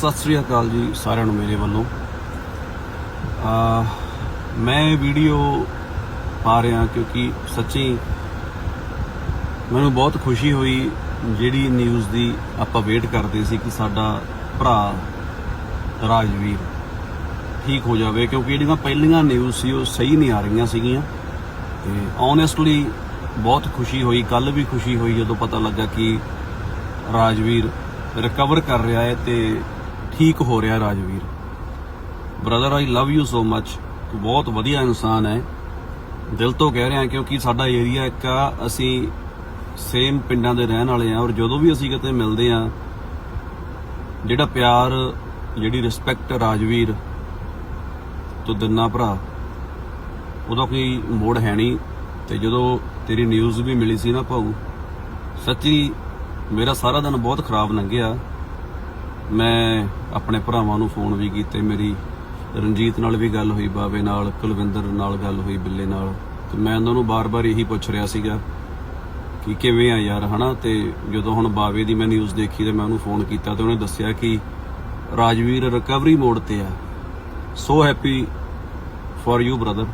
ਸਤਿ ਸ੍ਰੀ ਅਕਾਲ ਜੀ ਸਾਰਿਆਂ ਨੂੰ ਮੇਰੇ ਵੱਲੋਂ। ਆ, ਮੈਂ ਇਹ ਵੀਡੀਓ ਪਾ ਰਿਹਾ ਕਿਉਂਕਿ ਸੱਚੀ ਮੈਨੂੰ ਬਹੁਤ ਖੁਸ਼ੀ ਹੋਈ ਜਿਹੜੀ ਨਿਊਜ਼ ਦੀ ਆਪਾਂ ਵੇਟ ਕਰਦੇ ਸੀ ਕਿ ਸਾਡਾ ਭਰਾ ਰਾਜਵੀਰ ਠੀਕ ਹੋ ਜਾਵੇ ਕਿਉਂਕਿ ਜਿਹੜੀਆਂ ਪਹਿਲੀਆਂ ਨਿਊਜ਼ ਸੀ ਉਹ ਸਹੀ ਨਹੀਂ ਆ ਰਹੀਆਂ ਸੀਗੀਆਂ। ਤੇ ਓਨੈਸਟਲੀ ਬਹੁਤ ਖੁਸ਼ੀ ਹੋਈ ਕੱਲ ਵੀ ਖੁਸ਼ੀ ਹੋਈ ਜਦੋਂ ਪਤਾ ਲੱਗਾ ਕਿ ਰਾਜਵੀਰ ਰਿਕਵਰ ਕਰ ਰਿਹਾ ਹੈ ਤੇ ਠੀਕ ਹੋ ਰਿਹਾ Rajveer. Brother I love you so much ਤੂੰ ਬਹੁਤ ਵਧੀਆ ਇਨਸਾਨ ਹੈ। ਦਿਲ ਤੋਂ ਕਹਿ ਰਿਹਾ ਕਿਉਂਕਿ ਸਾਡਾ ਏਰੀਆ ਇੱਕ ਆ, ਅਸੀਂ ਸੇਮ ਪਿੰਡਾਂ ਦੇ ਰਹਿਣ ਵਾਲੇ ਆ ਔਰ ਜਦੋਂ ਵੀ ਅਸੀਂ ਕਿਤੇ ਮਿਲਦੇ ਆ ਜਿਹੜਾ ਪਿਆਰ, ਜਿਹੜੀ ਰਿਸਪੈਕਟ ਰਾਜਵੀਰ, ਤੋਂ ਦਿਨਾ ਭਰਾ। ਉਹਦਾ ਕੋਈ ਮੋੜ ਹੈ ਨਹੀਂ। ਤੇ ਜਦੋਂ ਤੇਰੀ ਨਿਊਜ਼ ਵੀ ਮਿਲੀ ਸੀ ਨਾ ਭਾਊ, ਸੱਚੀ ਮੇਰਾ ਸਾਰਾ ਦਿਨ ਬਹੁਤ ਖਰਾਬ ਲੰਘਿਆ। ਮੈਂ ਆਪਣੇ ਭਰਾਵਾਂ ਨੂੰ ਫੋਨ ਵੀ ਕੀਤੇ, ਮੇਰੀ ਰਣਜੀਤ ਨਾਲ ਵੀ ਗੱਲ ਹੋਈ, ਬਾਵੇ ਨਾਲ, ਕੁਲਵਿੰਦਰ ਨਾਲ ਗੱਲ ਹੋਈ, ਬਿੱਲੇ ਨਾਲ। ਤੇ ਮੈਂ ਉਹਨਾਂ ਨੂੰ ਬਾਰ-ਬਾਰ ਇਹੀ ਪੁੱਛ ਰਿਹਾ ਸੀਗਾ ਕਿ ਕਿਵੇਂ ਆ ਯਾਰ, ਹਨਾ? ਤੇ ਜਦੋਂ ਹੁਣ ਬਾਵੇ ਦੀ ਮੈਂ ਨਿਊਜ਼ ਦੇਖੀ ਤੇ ਮੈਂ ਉਹਨੂੰ ਫੋਨ ਕੀਤਾ ਤੇ ਉਹਨੇ ਦੱਸਿਆ ਕਿ ਰਾਜਵੀਰ ਰਿਕਵਰੀ ਮੋਡ ਤੇ ਆ। So happy for you brother